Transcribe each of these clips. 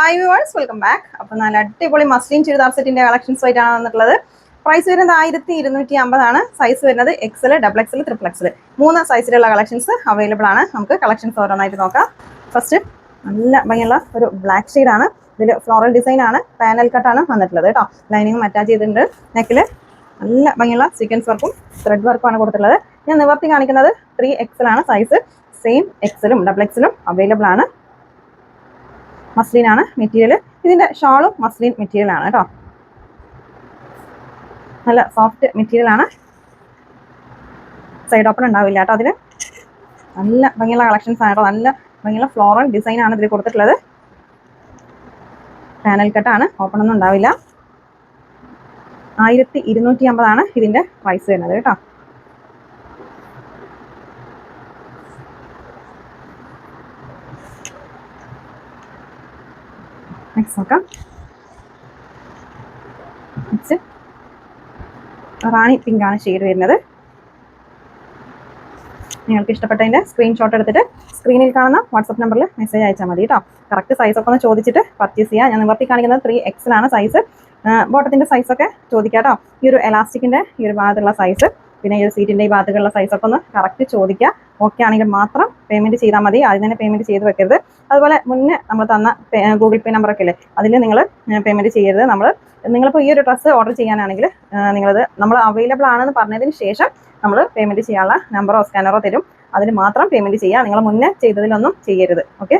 Hi viewers welcome back അപ്പോൾ നല്ല അടിപൊളി മസ്ലിൻ ചുരിദാർ സെറ്റിന്റെ കളക്ഷൻസ് ആയിട്ടാണ് വന്നിട്ടുള്ളത്. പ്രൈസ് വരുന്നത് ആയിരത്തി ഇരുന്നൂറ്റി അമ്പതാണ് സൈസ് വരുന്നത് XL double XL triple XL മൂന്ന് സൈസിലുള്ള കളക്ഷൻസ് അവൈലബിൾ ആണ്. നമുക്ക് കളക്ഷൻസ് ഓരോന്നായിട്ട് നോക്കാം. ഫസ്റ്റ് നല്ല ഭംഗിയുള്ള ഒരു ബ്ലാക്ക് ആണ്. ഇതിൽ ഫ്ലോറൽ ഡിസൈൻ ആണ്. പാനൽ കട്ടാണ് വന്നിട്ടുള്ളത് കേട്ടോ. ലൈനിങ്ങും അറ്റാച്ച് ചെയ്തിട്ടുണ്ട്. നെക്കിൽ നല്ല ഭംഗിയുള്ള സീക്വൻസ് വർക്കും ത്രെഡ് വർക്കും ആണ് കൊടുത്തിട്ടുള്ളത്. ഞാൻ നിവർത്തി കാണിക്കുന്നത് ത്രീ എക്സൽ ആണ്. സൈസ് സെയിം എക്സലും ഡബിൾ എക്സലും അവൈലബിൾ ആണ്. മസ്ലിൻ ആണ് മെറ്റീരിയൽ ഇതിന്റെ ഷാളും മസ്ലിൻ മെറ്റീരിയൽ ആണ് കേട്ടോ. നല്ല സോഫ്റ്റ് മെറ്റീരിയൽ ആണ്. സൈഡ് ഓപ്പൺ ഉണ്ടാവില്ല കേട്ടോ അതിൽ നല്ല ഭംഗിയുള്ള കളക്ഷൻസ് ആണ് കേട്ടോ. നല്ല ഭംഗിയുള്ള ഫ്ലോറൽ ഡിസൈൻ ആണ് ഇതിൽ കൊടുത്തിട്ടുള്ളത്. പാനൽ കട്ടാണ് ഓപ്പൺ ഒന്നും ഉണ്ടാവില്ല. ആയിരത്തി ഇരുന്നൂറ്റി അമ്പതാണ് ഇതിന്റെ പ്രൈസ് വരുന്നത് കേട്ടോ. നെക്സ്റ്റ് നോക്കാം റാണി പിങ്കാണ് ഷെയ്ഡ് വരുന്നത്. നിങ്ങൾക്ക് ഇഷ്ടപ്പെട്ടതിന്റെ സ്ക്രീൻഷോട്ട് എടുത്തിട്ട് സ്ക്രീനിൽ കാണുന്ന വാട്സപ്പ് നമ്പറിൽ മെസ്സേജ് അയച്ചാൽ മതി കേട്ടോ കറക്റ്റ് സൈസ് ഒക്കെ ഒന്ന് ചോദിച്ചിട്ട് പർച്ചേസ് ചെയ്യാം. ഞാൻ നിവർത്തി കാണിക്കുന്നത് ത്രീ എക്സിലാണ് സൈസ് ബോട്ടത്തിന്റെ സൈസ് ഒക്കെ ചോദിക്കാം കേട്ടോ ഈ ഒരു എലാസ്റ്റിക്കിന്റെ ഈ ഒരു ഭാഗത്തുള്ള സൈസ് പിന്നെ ഈ ഒരു സീറ്റിന്റെ ഈ ഭാഗത്തുള്ള സൈസ് ഒക്കെ ഒന്ന് കറക്റ്റ് ചോദിക്കുക ഓക്കെ ആണെങ്കിൽ മാത്രം പേയ്മെന്റ് ചെയ്താൽ മതി. ആദ്യം തന്നെ പേയ്മെന്റ് ചെയ്ത് വെക്കരുത്. അതുപോലെ മുന്നേ നമ്മൾ തന്ന ഗൂഗിൾ പേ നമ്പറൊക്കെ അല്ലേ അതിൽ നിങ്ങൾ പേയ്മെന്റ് ചെയ്യരുത്. നമ്മൾ നിങ്ങളിപ്പോൾ ഈ ഒരു ഡ്രസ്സ് ഓർഡർ ചെയ്യാനാണെങ്കിൽ നിങ്ങളത് നമ്മൾ അവൈലബിൾ ആണെന്ന് പറഞ്ഞതിന് ശേഷം നമ്മൾ പേയ്മെന്റ് ചെയ്യാനുള്ള നമ്പറോ സ്കാനറോ തരും. അതിന് മാത്രം പേയ്മെന്റ് ചെയ്യുക. നിങ്ങൾ മുന്നേ ചെയ്തതിലൊന്നും ചെയ്യരുത്. ഓക്കെ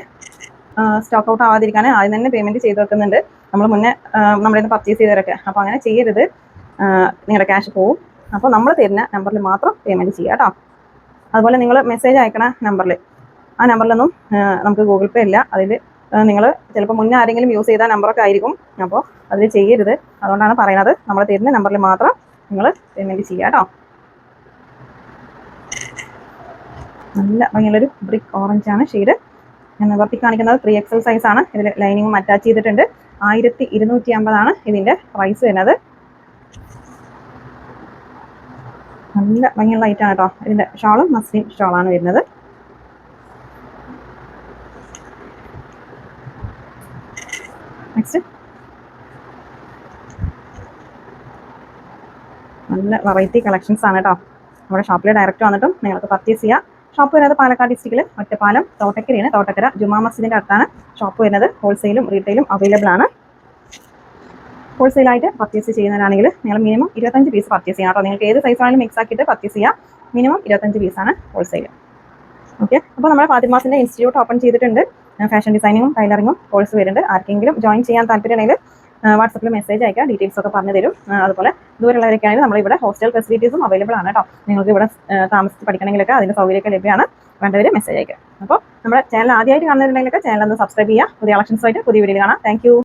സ്റ്റോക്ക് ഔട്ട് ആവാതിരിക്കാൻ ആദ്യം തന്നെ പേയ്മെന്റ് ചെയ്ത് വെക്കുന്നുണ്ട്. നമ്മൾ മുന്നേ നമ്മുടെ പർച്ചേസ് ചെയ്തവരൊക്കെ. അപ്പോൾ അങ്ങനെ ചെയ്യരുത്. നിങ്ങളുടെ ക്യാഷ് പോവും. അപ്പോൾ നമ്മൾ തരുന്ന നമ്പറിൽ മാത്രം പേയ്മെന്റ് ചെയ്യുക കേട്ടോ. അതുപോലെ നിങ്ങൾ മെസ്സേജ് അയക്കണ നമ്പറിൽ ആ നമ്പറിലൊന്നും നമുക്ക് ഗൂഗിൾ പേ ഇല്ല. അതിൽ നിങ്ങൾ ചിലപ്പോൾ മുന്നേ ആരെങ്കിലും യൂസ് ചെയ്ത നമ്പറൊക്കെ ആയിരിക്കും. അപ്പോൾ അതിൽ ചെയ്യരുത്. അതുകൊണ്ടാണ് പറയുന്നത് നമ്മൾ തരുന്ന നമ്പറിൽ മാത്രം നിങ്ങൾ പേയ്മെന്റ് ചെയ്യുക കേട്ടോ. നല്ല ഭംഗിയുള്ളൊരു ബ്രിക്ക് ഓറഞ്ച് ആണ് ഷെയ്ഡ് ഞാൻ നിവർത്തി കാണിക്കുന്നത് ത്രീ എക്സൽ സൈസ് ആണ്. ഇതിൽ ലൈനിങ്ങും അറ്റാച്ച് ചെയ്തിട്ടുണ്ട്. ആയിരത്തി ഇരുന്നൂറ്റി അമ്പതാണ് ഇതിന്റെ പ്രൈസ് വരുന്നത്. നല്ല ഭംഗിയുള്ള ഐറ്റാണ് കേട്ടോ ഇതിന്റെ ഷാളും മസ്ലിം ഷാളാണ് വരുന്നത്. നെക്സ്റ്റ് നല്ല വെറൈറ്റി കളക്ഷൻസ് ആണ് കേട്ടോ നമ്മുടെ ഷോപ്പിൽ ഡയറക്റ്റ് വന്നിട്ടും നിങ്ങൾക്ക് പർച്ചേസ് ചെയ്യാം. ഷോപ്പ് വരുന്നത് പാലക്കാട് ഡിസ്ട്രിക്റ്റിൽ ഒറ്റപ്പാലം തോട്ടക്കരയാണ്. തോട്ടക്കര ജുമാ മസ്ജിദിന്റെ അടുത്താണ് ഷോപ്പ് വരുന്നത്. ഹോൾസെയിലും റീറ്റെയിലും അവൈലബിൾ ആണ്. ഹോൾസെയിലായിട്ട് പർച്ചേസ് ചെയ്യുന്നവരാണെങ്കിൽ നിങ്ങൾ മിനിമം ഇരുപത്തഞ്ച് പീസ് പർച്ചേസ് ചെയ്യണം കേട്ടോ. നിങ്ങൾക്ക് ഏത് സൈസ് ആണെങ്കിലും മിക്സ് ആക്കിയിട്ട് പർച്ചേസ് ചെയ്യാം. മിനിമം ഇരുപത്തഞ്ച് പീസാണ് ഹോൾസെയിൽ ഓക്കെ അപ്പോൾ നമ്മുടെ ഫാത്തിമാസിന്റെ ഇൻസ്റ്റിറ്റ്യൂട്ട് ഓപ്പൺ ചെയ്തിട്ടുണ്ട്. ഫാഷൻ ഡിസൈനിങ്ങും ടൈലറിങ്ങും കോഴ്സ് വരുന്നുണ്ട്. ആർക്കെങ്കിലും ജോയിൻ ചെയ്യാൻ താല്പര്യമുണ്ടെങ്കിൽ വാട്സപ്പിൽ മെസ്സേജ് അയക്കുക ഡീറ്റെയിൽസ് ഒക്കെ പറഞ്ഞു തരും. അതുപോലെ ദൂരെയുള്ളവരൊക്കെ ആണെങ്കിൽ നമ്മളിവിടെ ഹോസ്റ്റൽ ഫെസിലിറ്റീസും അവൈലബിൾ ആണ് കേട്ടോ. നിങ്ങൾക്ക് ഇവിടെ താമസിച്ച് പഠിക്കണമെങ്കിലൊക്കെ അതിന്റെ സൗകര്യമൊക്കെ ലഭ്യമാണ്. വേണ്ടവർ മെസ്സേജ് അയക്കുക അപ്പോൾ നമ്മുടെ ചാനൽ ആദ്യമായിട്ട് കാണുന്നുണ്ടെങ്കിലൊക്കെ ചാനൽ ഒന്ന് സബ്സ്ക്രൈബ് ചെയ്യുക. പുതിയ കളക്ഷൻസുമായിട്ട് പുതിയ വീഡിയോ കാണാം. താങ്ക്